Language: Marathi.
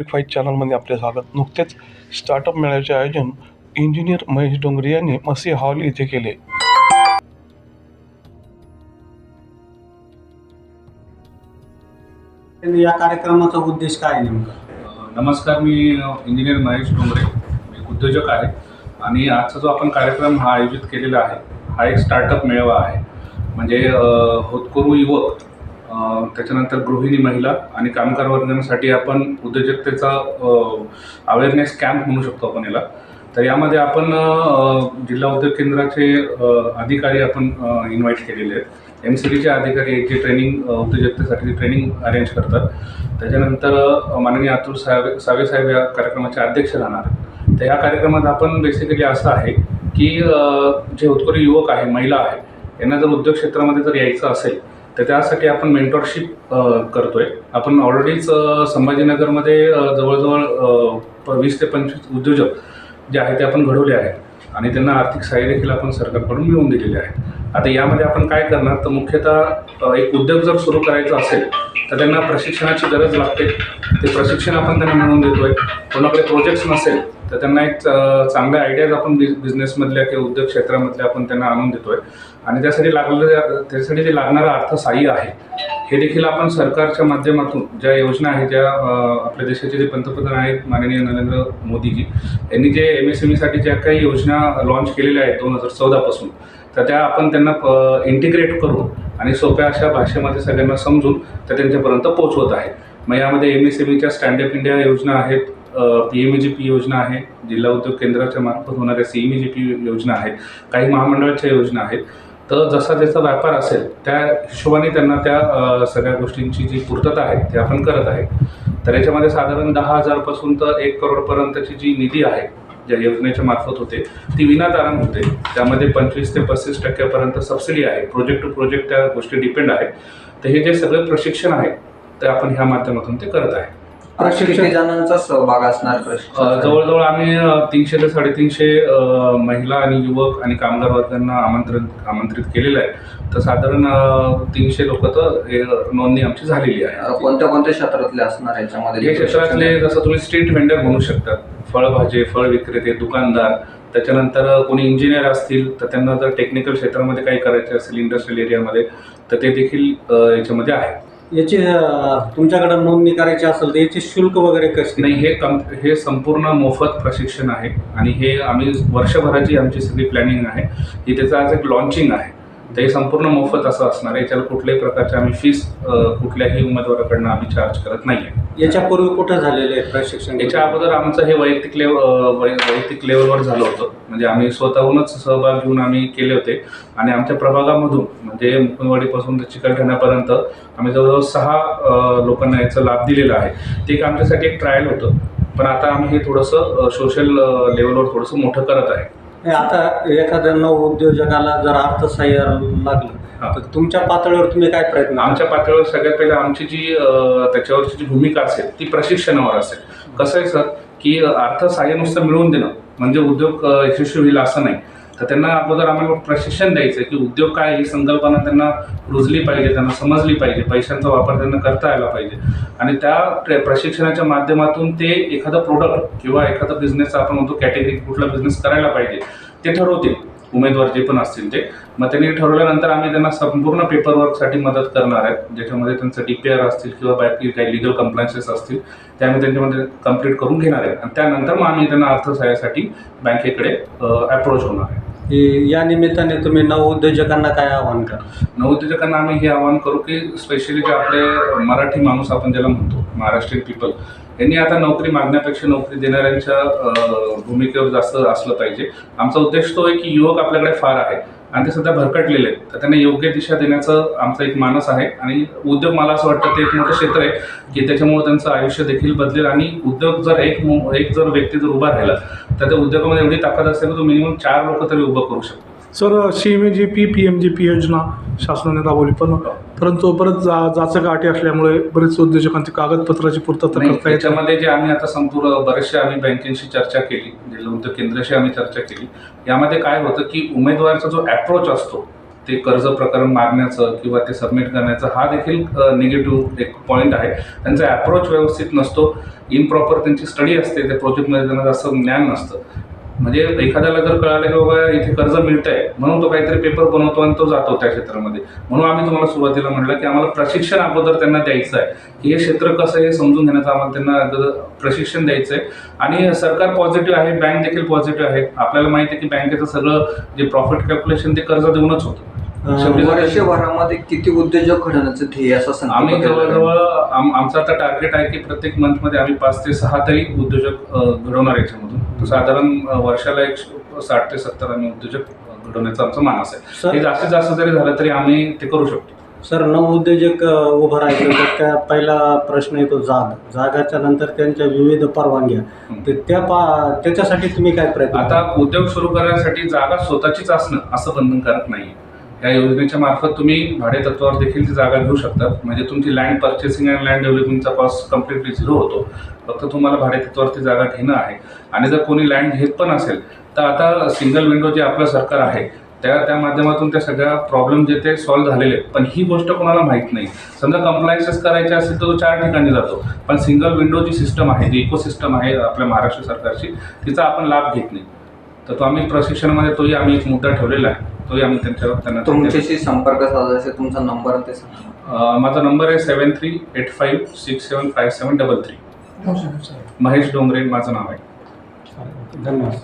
फाईव्ह चॅनलमध्ये आपले स्वागत. नुकतेच स्टार्टअप मेळ्याचे आयोजन इंजिनियर महेश डोंगरे यांनी मसी हॉल येथे केले. या कार्यक्रमाचा उद्देश काय आहे नेमका? नमस्कार मी इंजिनियर महेश डोंगरे. मी उद्योजक आहे. आणि आजचा जो आपण कार्यक्रम हा आयोजित केलेला आहे हा एक स्टार्टअप मेळावा आहे. म्हणजे होतकरू युवक त्याच्यानंतर गृहिणी महिला आणि कामगार वर्गांसाठी आपण उद्योजकतेचा अवेअरनेस कॅम्प म्हणू शकतो आपण याला. तर यामध्ये आपण जिल्हा उद्योग केंद्राचे अधिकारी आपण इन्व्हाइट केलेले आहेत. एम सी डीचे अधिकारी आहेत जे ट्रेनिंग उद्योजकतेसाठी ट्रेनिंग अरेंज करतात. त्याच्यानंतर माननीय अतुल सावे सावे साहेब या कार्यक्रमाचे अध्यक्ष राहणार आहेत. तर या कार्यक्रमात आपण बेसिकली असं आहे की जे उत्कृष्ट युवक आहे महिला आहे यांना जर उद्योग क्षेत्रामध्ये जर यायचं असेल तर त्यासाठी आपण मेंटॉरशिप करतोय. आपण ऑलरेडीच संभाजीनगरमध्ये जवळजवळ प- वीस ते पंचवीस उद्योजक जे आहे ते आपण घडवले आहेत. आणि त्यांना आर्थिक सहाय्य देखील आपण सरकारकडून मिळवून दिलेले आहे. आता यामध्ये आपण काय करणार? तर मुख्यतः एक उद्योग जर सुरू करायचा असेल तर त्यांना प्रशिक्षणाची गरज लागते. ते प्रशिक्षण आपण त्यांना मिळवून देतोय. कोणाकडे प्रोजेक्ट्स नसेल तर त्यांना एक च- चांगल्या आयडियाज आपण बिझ बिझनेसमधल्या किंवा उद्योग क्षेत्रामधल्या आपण त्यांना आणून देतोय. आणि त्यासाठी लागलेलं त्यासाठी जे लागणारं अर्थसहाय्य आहे हे देखील आपण सरकारच्या माध्यमातून ज्या योजना आहेत ज्या आपल्या देशाचे जे पंतप्रधान आहेत माननीय नरेंद्र मोदीजी यांनी जे एम एस एम ईसाठी ज्या काही योजना लॉन्च केलेल्या आहेत दोन हजार चौदापासून तर त्या आपण त्यांना इंटिग्रेट करून आणि सोप्या अशा भाषेमध्ये सगळ्यांना समजून त्या त्यांच्यापर्यंत पोहोचवत आहे मग यामध्ये एम एस एम ईच्या स्टँडअप इंडिया योजना आहेत P M E G P योजना आहे जिल्हा उद्योग केंद्राच्या मार्फत होणाऱ्या C M E G P योजना आहेत काही महामंडळाच्या योजना आहेत. तर जसा ज्याचा व्यापार असेल त्या हिशोबाने त्यांना त्या सगळ्या गोष्टींची जी पूर्तता आहे ते आपण करत आहे. तर याच्यामध्ये साधारण दहा हजारपासून तर एक करोडपर्यंतची जी निधी आहे ज्या योजनेच्या मार्फत होते ती विनातारण होते. त्यामध्ये पंचवीस ते पस्तीस टक्क्यापर्यंत सबसिडी आहे प्रोजेक्ट टू प्रोजेक्ट त्या गोष्टी डिपेंड आहेत. तर हे जे सगळे प्रशिक्षण आहे ते आपण ह्या माध्यमातून ते करत आहे. किती जणांचा सहभाग असणार प्रशिक्षण जवळजवळ आम्ही तीनशे ते साडेतीनशे महिला आणि युवक आणि कामगार वर्गांना आमंत्रित आमंत्रित केलेलं आहे. तर साधारण तीनशे लोक तर हे नोंदणी आमची झालेली आहे. कोणत्या कोणत्या क्षेत्रातले असणार याच्यामध्ये? हे क्षेत्रातले जसं तुम्ही स्ट्रीट व्हेंडर म्हणू शकता फळभाजे फळ विक्रेते दुकानदार. त्याच्यानंतर कोणी इंजिनियर असतील तर त्यांना जर टेक्निकल क्षेत्रामध्ये काही करायचे असेल इंडस्ट्रियल एरियामध्ये तर ते देखील याच्यामध्ये आहे याची तुमच्याकडं तुमच्याकडे नोंदणी करायची असेल तर याचे शुल्क वगैरे कसे नाही हे कम हे संपूर्ण मोफत प्रशिक्षण आहे आणि हे आम्ही वर्षभराची आमची सगळी प्लॅनिंग आहे. ही त्याचं आज एक लॉन्चिंग आहे. तर हे संपूर्ण मोफत असं असणार आहे. याच्याला कुठल्याही प्रकारचे आम्ही फीस कुठल्याही उमेदवाराकडनं आम्ही चार्ज करत नाही आहे याच्यापूर्वी कुठं झालेले आहे प्रशिक्षण याच्या अगोदर आमचं हे वैयक्तिक लेव वैयक्तिक लेवलवर झालं होतं. म्हणजे आम्ही स्वतःहूनच सहभाग घेऊन आम्ही केले होते. आणि आमच्या प्रभागामधून म्हणजे मुकुंदवाडीपासून ते चिकलठाण्यापर्यंत आम्ही जवळजवळ सहा लोकांना याचा लाभ दिलेला आहे. ते एक आमच्यासाठी एक ट्रायल होतं. पण आता आम्ही हे थोडंसं सोशल लेवलवर थोडंसं मोठं करत आहे. आता एखाद्या नव उद्योजकाला जर अर्थसहाय्य लागलं हा. तर तुमच्या पातळीवर तुम्ही काय प्रयत्न आमच्या पातळीवर सगळ्यात पहिला आमची जी अ, त्याच्यावरची जी भूमिका असेल ती प्रशिक्षणावर असेल. कसं आहे सर की अर्थसहाय्य नुसतं मिळवून देणं म्हणजे उद्योग अ, यशस्वी होईल असं नाही. तर त्यांना अगोदर आम्हाला प्रशिक्षण द्यायचं आहे की उद्योग काय आहे ही संकल्पना त्यांना रुजली पाहिजे त्यांना समजली पाहिजे पैशांचा वापर त्यांना करता आला पाहिजे. आणि त्या प्र- प्रशिक्षणाच्या माध्यमातून ते एखादं प्रोडक्ट किंवा एखादा बिझनेस आपण म्हणतो कॅटेगरी कुठला बिझनेस करायला पाहिजे ते ठरवतील. उमेदवार जे पण असतील ते. मग त्यांनी ठरवल्यानंतर आम्ही त्यांना संपूर्ण पेपरवर्कसाठी मदत करणार आहेत. ज्याच्यामध्ये त्यांचं डी पी आर असतील किंवा बाकी काही लिगल कम्प्लायन्सेस असतील ते आम्ही त्यांच्यामध्ये कंप्लीट करून घेणार आहे आणि त्यानंतर मग आम्ही त्यांना अर्थसहाय्यासाठी बँकेकडे अप्रोच होणार आहे. की या निमित्ताने तुम्ही नव उद्योजकांना काय आव्हान करा? नवउद्योजकांना आम्ही हे आवाहन करू की स्पेशली जे आपले मराठी माणूस आपण ज्याला म्हणतो महाराष्ट्रीयन पीपल यांनी आता नोकरी मागण्यापेक्षा नोकरी देणाऱ्यांच्या भूमिकेवर जास्त असलं पाहिजे. आमचा उद्देश तो आहे की युवक आपल्याकडे फार आहे. आणि ते सध्या भरकटलेले आहेत. तर त्यांना योग्य दिशा देण्याचं आमचा एक मानस आहे. आणि उद्योग मला असं वाटतं ते एक मोठं क्षेत्र आहे की त्याच्यामुळे त्यांचं आयुष्य देखील बदलेल. आणि उद्योग जर एक एक जर व्यक्ती जर उभा राहिला तर त्या उद्योगामध्ये एवढी ताकद असेल तर तो मिनिमम चार लोक तरी उभं करू शकतो sir C M G P P M G P योजना शासनाने राबवली पण परंतु परत जा जाचक अटी असल्यामुळे बरेच उद्योजकांची कागदपत्राची पूर्तता नाही, करता येत नाही. त्याच्यामध्ये जे आम्ही आता संपूर्ण बरेचसे आम्ही बँकेशी चर्चा केली जिल्हा उद्योग केंद्राशी आम्ही चर्चा केली. यामध्ये काय होतं की उमेदवाराचा जो अप्रोच असतो ते कर्ज प्रकरण मागण्याचं किंवा ते सबमिट करण्याचं हा देखील निगेटिव्ह एक पॉईंट आहे. त्यांचा अप्रोच व्यवस्थित नसतो. इम्प्रॉपर त्यांची स्टडी असते त्या प्रोजेक्टमध्ये त्यांना जास्त ज्ञान नसतं. म्हणजे एखाद्याला जर कळालं की बाबा इथे कर्ज मिळत आहे म्हणून तो काहीतरी पेपर बनवतो आणि तो जातो त्या क्षेत्रामध्ये. म्हणून आम्ही तुम्हाला सुरुवातीला म्हटलं की आम्हाला प्रशिक्षण अगोदर त्यांना द्यायचं आहे. की हे क्षेत्र कसं आहे हे समजून घेण्याचं आम्हाला त्यांना प्रशिक्षण द्यायचं आहे आणि सरकार पॉझिटिव्ह आहे बँक देखील पॉझिटिव्ह आहे. आपल्याला माहिती आहे की बँकेचं सगळं जे प्रॉफिट कॅल्क्युलेशन ते कर्ज देऊनच होतं. वर्षभरामध्ये किती उद्योजक घडवण्याचं ध्येय असं आम्ही केलेला आहे? जवळजवळ आम आमचं आता टार्गेट आहे की प्रत्येक मंथमध्ये आम्ही पाच ते सहा तरी उद्योजक घडवणार याच्यामधून. साधारण वर्षाला एक साठ ते सत्तर आम्ही उद्योजक घडवण्याचा आमचा मानस आहे. हे जास्तीत जास्त जरी झालं तरी आम्ही ते करू शकतो. सर नवउद्योजक उभं राहायचं तर त्या पहिला प्रश्न येतो जाग. जागाच्या नंतर त्यांच्या विविध परवानग्या. तर त्या पा त्याच्यासाठी तुम्ही काय प्रयत्न आता उद्योग सुरू करण्यासाठी जागा स्वतःचीच असणं असं बंधनकारक नाही या योजनेच्या मार्फत तुम्ही भाडे तत्वावर देखील ती जागा घेऊ शकता म्हणजे तुमची लँड पर्चेसिंग अँड लँड डेव्हलपमेंटचा कॉस्ट कम्प्लिटली झिरो होतो. फक्त तुम्हाला भाडे तत्वावर ती जागा घेणं आहे. आणि जर कोणी लँड घेत पण असेल तर आता सिंगल विंडो जे आपलं सरकार आहे त्या त्या माध्यमातून त्या सगळ्या प्रॉब्लेम जे ते सॉल्व्ह झालेले आहेत. पण ही गोष्ट कोणाला माहीत नाही. समजा कम्प्लायन्सेस करायचे असेल तर तो चार ठिकाणी जातो. पण सिंगल विंडो जी सिस्टम आहे जी इकोसिस्टम आहे आपल्या महाराष्ट्र सरकारची तिचा आपण लाभ घेत नाही. तर तो आम्ही प्रशिक्षणामध्ये तोही आम्ही एक मुद्दा ठेवलेला आहे. तोही आम्ही त्यांच्यावर त्यांना तुमच्याशी संपर्क साधायचा तुमचा नंबर ते सांगा. माझा नंबर आहे seven three eight five six seven five seven double three. Mahesh Dongre माझं नाव आहे. धन्यवाद.